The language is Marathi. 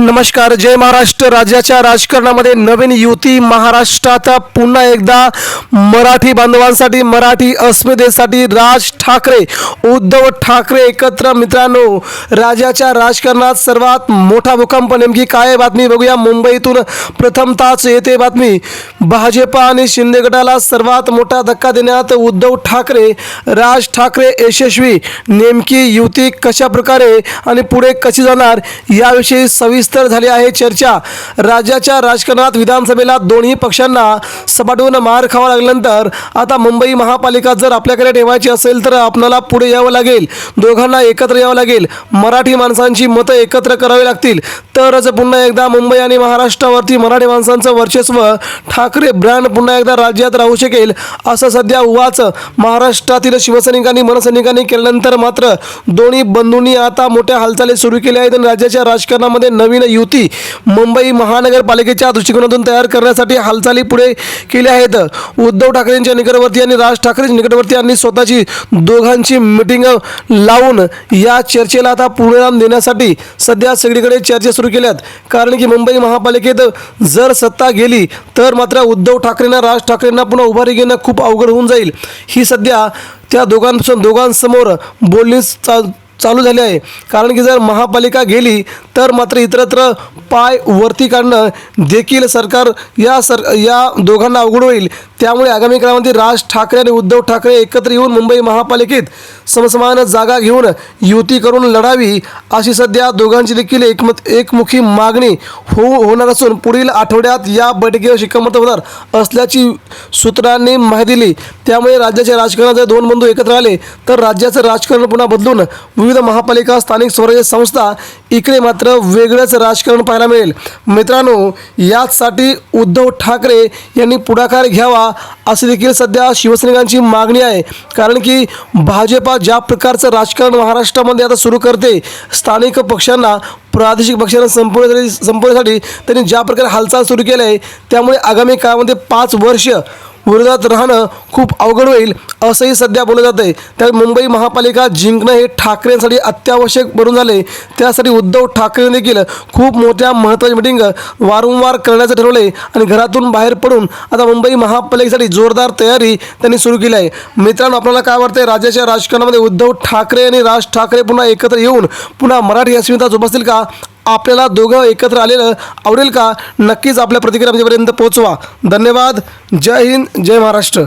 नमस्कार जय महाराष्ट्र. राज्याच्या राजकारणामध्ये नवीन युती महाराष्ट्रात पुन्हा एकदा मराठी बांधवांसाठी मराठी अस्मितेसाठी राज ठाकरे उद्धव ठाकरे एकत्र. मित्रांनो राज्याच्या राजकारणात सर्वात मोठा भूकंप नेमकी काय बातमी बघूया. मुंबईतून प्रथमताच येते बातमी. भाजपा आणि शिंदे गटाला सर्वात मोठा धक्का देण्यात उद्धव ठाकरे राज ठाकरे यशस्वी. नेमकी युती कशा प्रकारे आणि पुढे कशी जाणार याविषयी सविस्तर झाली आहे चर्चा. राज्याच्या राजकारणात विधानसभेला दोन्ही पक्षांना सपाटून मार खावा लागल्यानंतर आता मुंबई महापालिका जर आपल्याकडे ठेवायची असेल तर आपल्याला पुढे यावं लागेल. दोघांना एकत्र यावं लागेल. मराठी माणसांची मतं एकत्र करावी लागतील. तरच पुन्हा एकदा मुंबई आणि महाराष्ट्रावरती मराठी माणसांचं वर्चस्व ठाकरे ब्रँड पुन्हा एकदा राज्यात राहू शकेल असं सध्या उवाच महाराष्ट्रातील शिवसैनिकांनी मनसैनिकांनी केल्यानंतर मात्र दोन्ही बंधूंनी आता मोठ्या हालचाली सुरू केल्या आहेत आणि राज्याच्या राजकारणामध्ये नवीन युती मुंबई महानगरपालिकेच्या दृष्टिकोनातून तयार करण्यासाठी हालचाली पुढे केल्या आहेत. उद्धव ठाकरेंच्या निकटवर्ती आणि राज ठाकरेंच्या निकटवर्ती यांनी स्वतःची दोघांची मिटिंग लावून या चर्चेला आता पूर्णविराम देण्यासाठी सध्या सगळीकडे चर्चा सुरू केल्यात. कारण की मुंबई महापालिकेत जर सत्ता गेली तर मात्र उद्धव ठाकरेंना राज ठाकरेंना पुन्हा उभारी घेणं खूप अवघड होऊन जाईल. ही सध्या त्या दोघांपासून दोघांसमोर बोलणी चा चालू झाली आहे. कारण की जर महापालिका गेली तर मात्र इतरत्र पाय वरती काढणं देखील सरकार या सर या दोघांना अवघड होईल. त्यामुळे आगामी काळामध्ये राज ठाकरे आणि उद्धव ठाकरे एकत्र येऊन मुंबई महापालिकेत समसमान जागा घेऊन युती करून लढावी अशी सध्या दोघांची देखील एकमत एकमुखी मागणी होऊ होणार असून पुढील आठवड्यात या बैठकीवर शिक्कामोर्तब होणार असल्याची सूत्रांनी माहिती दिली. त्यामुळे राज्याच्या राजकारणात जर दोन बंधू एकत्र आले तर राज्याचं राजकारण पुन्हा बदलून विविध महापालिका स्थानिक स्वराज्य संस्था इकडे मात्र वेगळंच राजकारण पाहायला मिळेल. मित्रांनो याचसाठी उद्धव ठाकरे यांनी पुढाकार घ्यावा अशी देखील सध्या शिवसैनिकांची मागणी आहे. कारण की भाजपा ज्या प्रकारचं राजकारण महाराष्ट्रामध्ये आता सुरू करते स्थानिक पक्षांना प्रादेशिक पक्षांना संपवण्यासाठी संपवण्यासाठी त्यांनी ज्या प्रकारे हालचाल सुरू केली आहे त्यामुळे आगामी काळामध्ये पाच वर्ष विरोधात राहणं खूप अवघड होईल असंही सध्या बोललं जात आहे त्यामुळे मुंबई महापालिका जिंकणं हे ठाकरेंसाठी अत्यावश्यक बनून झाले त्यासाठी उद्धव ठाकरे देखील खूप मोठ्या महत्त्वाची मिटिंग वारंवार करण्याचं ठरवलं आहे आणि घरातून बाहेर पडून आता मुंबई महापालिकेसाठी जोरदार तयारी त्यांनी सुरू केली आहे. मित्रांनो आपल्याला काय वाटतंय? राज्याच्या राजकारणामध्ये उद्धव ठाकरे आणि राज ठाकरे पुन्हा एकत्र येऊन पुन्हा मराठी अस्मिता जोपासतील का? आपल्याला दोघं एकत्र आलेलं आवडेल का? नक्कीच आपल्या प्रतिक्रिया आमच्यापर्यंत पोहोचवा. धन्यवाद. जय हिंद जय महाराष्ट्र.